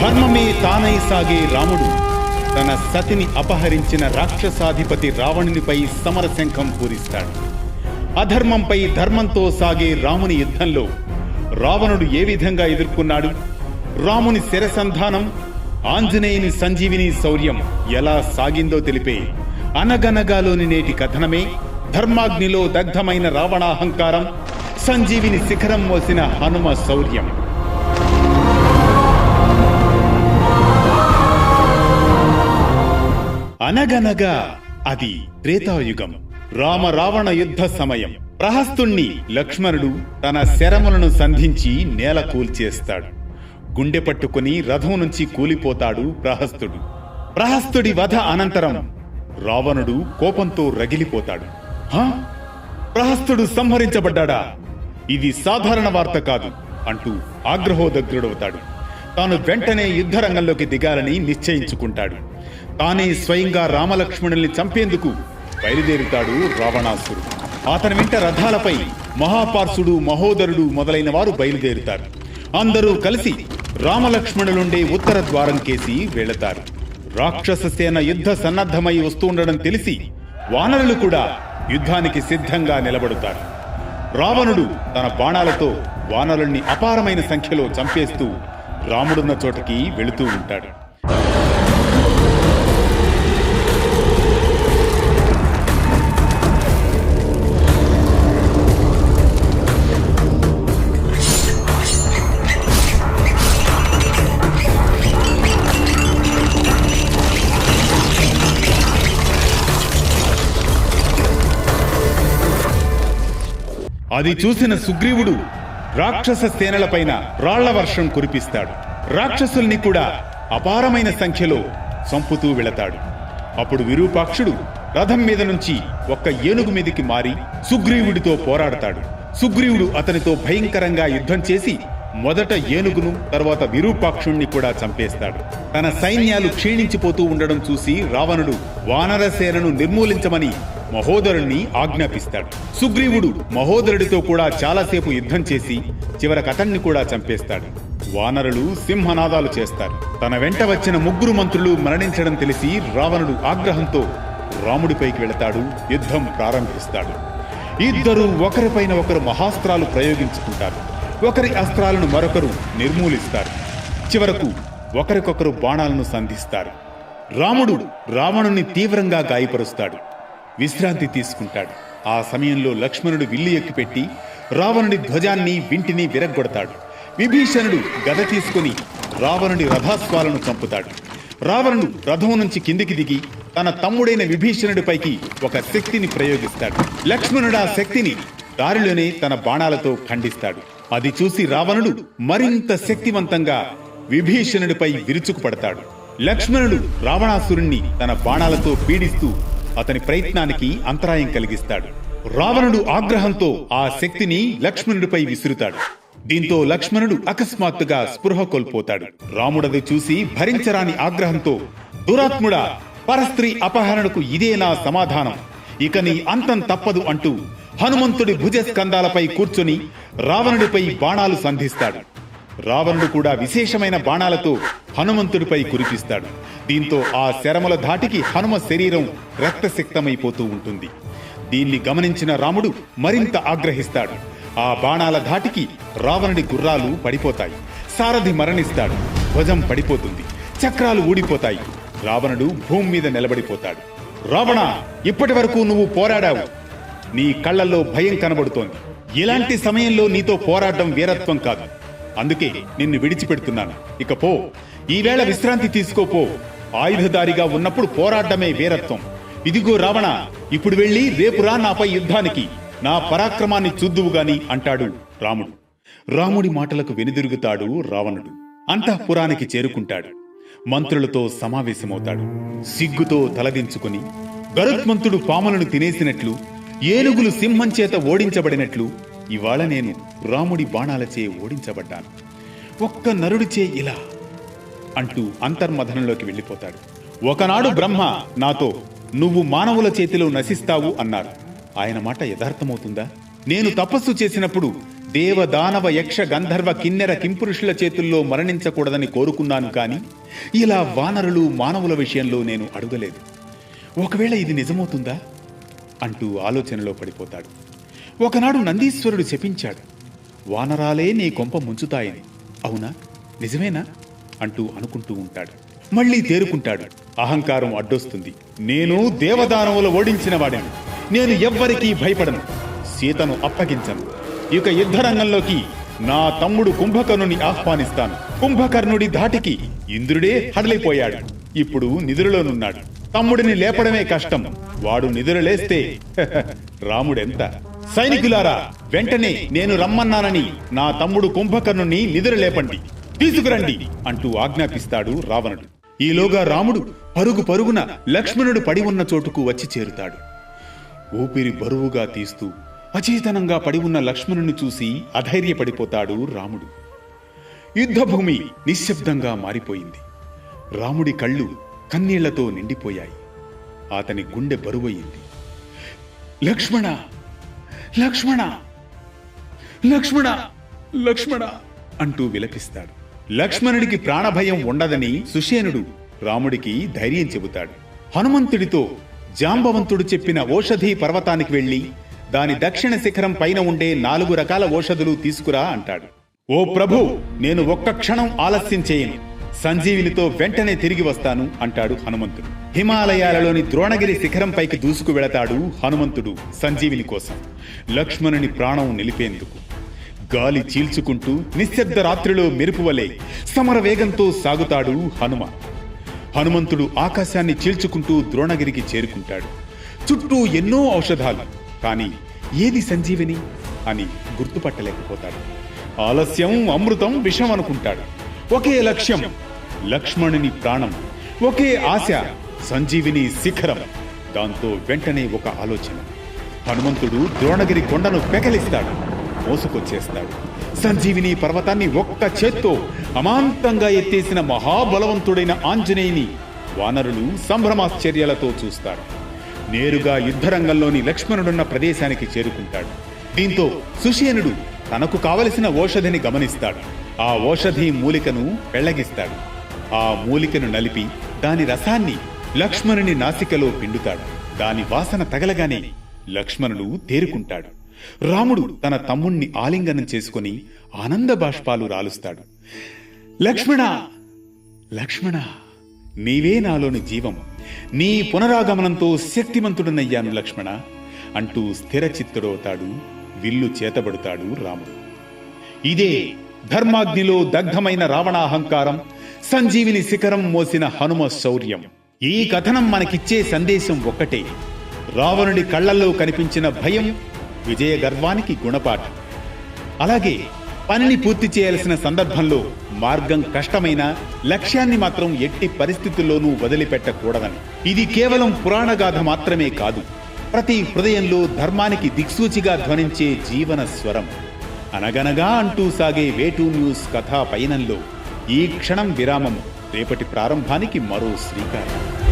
ధర్మమే తానై సాగే రాముడు. తన సతిని అపహరించిన రాక్షసాధిపతి రావణునిపై సమరశంఖం పూరిస్తాడు అధర్మంపై ధర్మంతో సాగే రాముని యుద్ధంలో రావణుడు ఏ విధంగా ఎదుర్కొన్నాడు? రాముని శిరసంధానం ఆంజనేయుని సంజీవిని శౌర్యం ఎలా సాగిందో తెలిపే అనగనగాలోని నేటి కథనమే ధర్మాగ్నిలో దగ్ధమైన రావణాహంకారం సంజీవిని శిఖరం మోసిన హనుమ శౌర్యం. అనగనగా అది త్రేతాయుగం. రామ రావణ యుద్ధ సమయం. ప్రహస్తుణ్ణి లక్ష్మణుడు తన శరములను సంధించి నేల కూల్చేస్తాడు. గుండె పట్టుకుని రథం నుంచి కూలిపోతాడు ప్రహస్తుడు. ప్రహస్తుడి వధ అనంతరం రావణుడు కోపంతో రగిలిపోతాడు. "హా? ప్రహస్తుడు సంహరించబడ్డాడా? ఇది సాధారణ వార్త కాదు అంటూ ఆగ్రహోదగ్రుడవుతాడు. తాను వెంటనే యుద్ధరంగంలోకి దిగాలని నిశ్చయించుకుంటాడు. తానే స్వయంగా రామలక్ష్మణుల్ని చంపేందుకు బయలుదేరుతాడు రావణాసురుడు అతని వెంట రథాలపై మహాపార్సుడు మహోదరుడు మొదలైన వారు బయలుదేరుతారు. అందరూ కలిసి రామలక్ష్మణులుండే ఉత్తర ద్వారం కేసి వెళతారు. రాక్షస సేన యుద్ధ సన్నద్ధమై వస్తుండడం తెలిసి వానరులు కూడా యుద్ధానికి సిద్ధంగా నిలబడుతారు. రావణుడు తన బాణాలతో వానరుల్ని అపారమైన సంఖ్యలో చంపేస్తూ రాముడున్న చోటకి వెళుతూ ఉంటాడు. అది చూసిన సుగ్రీవుడు రాక్షస సేనలపైన రాళ్ళ వర్షం కురిపిస్తాడు. రాక్షసుల్ని కూడా అపారమైన సంఖ్యలో చంపుతూ వెళతాడు. అప్పుడు విరూపాక్షుడు రథం మీద నుంచి ఒక్క ఏనుగు మీదికి మారి సుగ్రీవుడితో పోరాడతాడు. సుగ్రీవుడు అతనితో భయంకరంగా యుద్ధం చేసి మొదట ఏనుగును తర్వాత విరూపాక్షుణ్ణి కూడా చంపేస్తాడు. తన సైన్యాలు క్షీణించిపోతూ ఉండడం చూసి రావణుడు వానరసేనను నిర్మూలించమని మహోదరుణ్ణి ఆజ్ఞాపిస్తాడు. సుగ్రీవుడు మహోదరుడితో కూడా చాలాసేపు యుద్ధం చేసి చివరకు అతన్ని కూడా చంపేస్తాడు. వానరులు సింహనాదాలు చేస్తారు. తన వెంట వచ్చిన ముగ్గురు మంత్రులు మరణించడం తెలిసి రావణుడు ఆగ్రహంతో రాముడిపైకి వెళతాడు యుద్ధం ప్రారంభిస్తాడు. ఇద్దరు ఒకరిపైన ఒకరు మహాస్త్రాలు ప్రయోగించుకుంటారు. ఒకరి అస్త్రాలను మరొకరు నిర్మూలిస్తారు. చివరకు ఒకరికొకరు బాణాలను సంధిస్తారు. రాముడు రావణుని తీవ్రంగా గాయపరుస్తాడు. విశ్రాంతి తీసుకుంటాడు. ఆ సమయంలో లక్ష్మణుడు విల్లు ఎక్కిపెట్టి రావణుడి ధ్వజాన్ని వింటిని విరగ్గొడతాడు. విభీషణుడు గద తీసుకుని రావణుడి రథాస్వాలను చంపుతాడు. రావణుడు రథం నుంచి కిందికి దిగి తన తమ్ముడైన విభీషణుడిపైకి ఒక శక్తిని ప్రయోగిస్తాడు. లక్ష్మణుడు ఆ శక్తిని దారిలోనే తన బాణాలతో ఖండిస్తాడు. అది చూసి రావణుడు మరింత శక్తివంతంగా విభీషణుడిపై విరుచుకుపడతాడు. లక్ష్మణుడు రావణాసురుణ్ణి తన బాణాలతో పీడిస్తూ అతని ప్రయత్నానికి అంతరాయం కలిగిస్తాడు. రావణుడు ఆగ్రహంతో ఆ శక్తిని లక్ష్మణుడిపై విసురుతాడు. దీంతో లక్ష్మణుడు అకస్మాత్తుగా స్పృహ కోల్పోతాడు. రాముడది చూసి భరించరాని ఆగ్రహంతో దురాత్ముడా పరస్త్రీ అపహరణకు ఇదే నా సమాధానం. ఇక నీ అంతం తప్పదు అంటూ హనుమంతుడి భుజస్కంధాలపై కూర్చొని రావణుడిపై బాణాలు సంధిస్తాడు. రావణుడు కూడా విశేషమైన బాణాలతో హనుమంతుడిపై కురిపిస్తాడు. దీంతో ఆ శరముల ధాటికి హనుమ శరీరం రక్తసిక్తమైపోతూ ఉంటుంది. దీన్ని గమనించిన రాముడు మరింత ఆగ్రహిస్తాడు. ఆ బాణాల ధాటికి రావణుడి గుర్రాలు పడిపోతాయి. సారథి మరణిస్తాడు. ధ్వజం పడిపోతుంది. చక్రాలు ఊడిపోతాయి. రావణుడు భూమి మీద నిలబడిపోతాడు. రావణ ఇప్పటి వరకు నువ్వు పోరాడావు. నీ కళ్ళల్లో భయం కనబడుతోంది. ఇలాంటి సమయంలో నీతో పోరాడడం వీరత్వం కాదు. అందుకే నిన్ను విడిచిపెడుతున్నాను. ఇక పో. ఈవేళ విశ్రాంతి తీసుకోపో ఆయుధదారిగా ఉన్నప్పుడు పోరాడమే వీరత్వం. ఇదిగో రావణ ఇప్పుడు వెళ్ళి రేపురా నాపై యుద్ధానికి. నా పరాక్రమాన్ని చూద్దువు గాని అంటాడు రాముడు. రాముడి మాటలకు వెనుదిరుగుతాడు రావణుడు. అంతఃపురానికి చేరుకుంటాడు. మంత్రులతో సమావేశమవుతాడు. సిగ్గుతో తలదించుకుని గరుత్మంతుడు పాములను తినేసినట్లు ఏనుగులు సింహం చేత ఓడించబడినట్లు ఇవాళ నేను రాముడి బాణాలచే ఓడించబడ్డాను. ఒక్క నరుడిచే ఇలా అంటూ అంతర్మథనంలోకి వెళ్ళిపోతాడు. ఒకనాడు బ్రహ్మ నాతో నువ్వు మానవుల చేతిలో నశిస్తావు అన్నారు. ఆయన మాట యథార్థమవుతుందా? నేను తపస్సు చేసినప్పుడు దేవ దానవ యక్ష గంధర్వ కిన్నెర కింపురుషుల చేతుల్లో మరణించకూడదని కోరుకున్నాను కానీ ఇలా వానరులు మానవుల విషయంలో నేను అడగలేదు. ఒకవేళ ఇది నిజమవుతుందా? అంటూ ఆలోచనలో పడిపోతాడు. ఒకనాడు నందీశ్వరుడు శపించాడు. వానరాలే నీ కొంప ముంచుతాయని. అవునా? నిజమేనా? అంటూ అనుకుంటూ ఉంటాడు. మళ్ళీ తేరుకుంటాడు. అహంకారం అడ్డొస్తుంది. నేను దేవదానవులు ఓడించిన వాడిని. నేను ఎవ్వరికీ భయపడను. సీతను అప్పగించను. ఇక యుద్ధరంగంలోకి నా తమ్ముడు కుంభకర్ణుని ఆహ్వానిస్తాను. కుంభకర్ణుడి ధాటికి ఇంద్రుడే హడలిపోయాడు. ఇప్పుడు నిధులలోనున్నాడు తమ్ముడిని లేపడమే కష్టం. వాడు నిద్రలేస్తే రాముడెంత? సైనికులారా వెంటనే నేను రమ్మన్నానని నా తమ్ముడు కుంభకర్ణుని నిద్రలేపండి తీసుకురండి అంటూ ఆజ్ఞాపిస్తాడు రావణుడు. ఈలోగా రాముడు పరుగు పరుగున లక్ష్మణుడు పడి ఉన్న చోటుకు వచ్చి చేరుతాడు. ఊపిరి బరువుగా తీస్తూ అచేతనంగా పడి ఉన్న లక్ష్మణుని చూసి అధైర్యపడిపోతాడు రాముడు. యుద్ధభూమి నిశ్శబ్దంగా మారిపోయింది. రాముడి కళ్ళు కన్నీళ్ళతో నిండిపోయాయి. అతని గుండె బరువయింది లక్ష్మణ! లక్ష్మణ! లక్ష్మణ! లక్ష్మణ! అంటూ విలపిస్తాడు. లక్ష్మణుడికి ప్రాణభయం ఉండదని సుషేనుడు రాముడికి ధైర్యం చెబుతాడు. హనుమంతుడితో జాంబవంతుడు చెప్పిన ఓషధీ పర్వతానికి వెళ్ళి దాని దక్షిణ శిఖరం పైన ఉండే నాలుగు రకాల ఓషధులు తీసుకురా అంటాడు. ఓ ప్రభు నేను ఒక్క క్షణం ఆలస్యం చేయను. సంజీవినితో వెంటనే తిరిగి వస్తాను అంటాడు హనుమంతుడు. హిమాలయాలలోని ద్రోణగిరి శిఖరం పైకి దూసుకు వెళతాడు హనుమంతుడు సంజీవిని కోసం. లక్ష్మణుని ప్రాణం నిలిపేందుకు. గాలి చీల్చుకుంటూ నిశ్శబ్ద రాత్రిలో మెరుపువలే సమర వేగంతో సాగుతాడు హనుమ హనుమంతుడు ఆకాశాన్ని చీల్చుకుంటూ ద్రోణగిరికి చేరుకుంటాడు. చుట్టూ ఎన్నో ఔషధాలు కానీ ఏది సంజీవిని అని గుర్తుపట్టలేకపోతాడు. ఆలస్యం అమృతం విషం అనుకుంటాడు. ఒకే లక్ష్యం లక్ష్మణుని ప్రాణం. ఒకే ఆశ సంజీవిని శిఖరం. దాంతో వెంటనే ఒక ఆలోచన. హనుమంతుడు ద్రోణగిరి కొండను పెకలిస్తాడు. మోసుకొచ్చేస్తాడు. సంజీవిని పర్వతాన్ని ఒక్క చేత్తో అమాంతంగా ఎత్తేసిన మహాబలవంతుడైన ఆంజనేయుని వానరులు సంభ్రమాశ్చర్యాలతో చూస్తారు. నేరుగా యుద్ధరంగంలోని లక్ష్మణుడున్న ప్రదేశానికి చేరుకుంటాడు. దీంతో సుషేనుడు తనకు కావలసిన ఓషధిని గమనిస్తాడు. ఆ ఓషధి మూలికను పెళ్ళగిస్తాడు ఆ మూలికను నలిపి దాని రసాన్ని లక్ష్మణుని నాసికలో పిండుతాడు. దాని వాసన తగలగానే లక్ష్మణుడు తేరుకుంటాడు. రాముడు తన తమ్ముణ్ణి ఆలింగనం చేసుకుని ఆనంద బాష్పాలు రాలుస్తాడు. లక్ష్మణ లక్ష్మణ నీవే నాలోని జీవం. నీ పునరాగమనంతో శక్తిమంతుడనయ్యాను లక్ష్మణ అంటూ స్థిరచిత్తుడవుతాడు విల్లు చేతబడతాడు రాముడు. ఇదే ధర్మాగ్నిలో దగ్ధమైన రావణాహంకారం సంజీవిని శిఖరం మోసిన హనుమ శౌర్యం. ఈ కథనం మనకిచ్చే సందేశం ఒక్కటే. రావణుడి కళ్ళల్లో కనిపించిన భయం విజయ గర్వానికి గుణపాఠం. అలాగే పనిని పూర్తి చేయాల్సిన సందర్భంలో మార్గం కష్టమైన లక్ష్యాన్ని మాత్రం ఎట్టి పరిస్థితుల్లోనూ వదిలిపెట్టకూడదని. ఇది కేవలం పురాణగాథ మాత్రమే కాదు. ప్రతి హృదయంలో ధర్మానికి దిక్సూచిగా ధ్వనించే జీవన స్వరం. అనగనగా అంటూ సాగే వేటూ న్యూస్ కథా పయనంలో ఈ క్షణం విరామం. రేపటి ప్రారంభానికి మరో శ్రీకారం.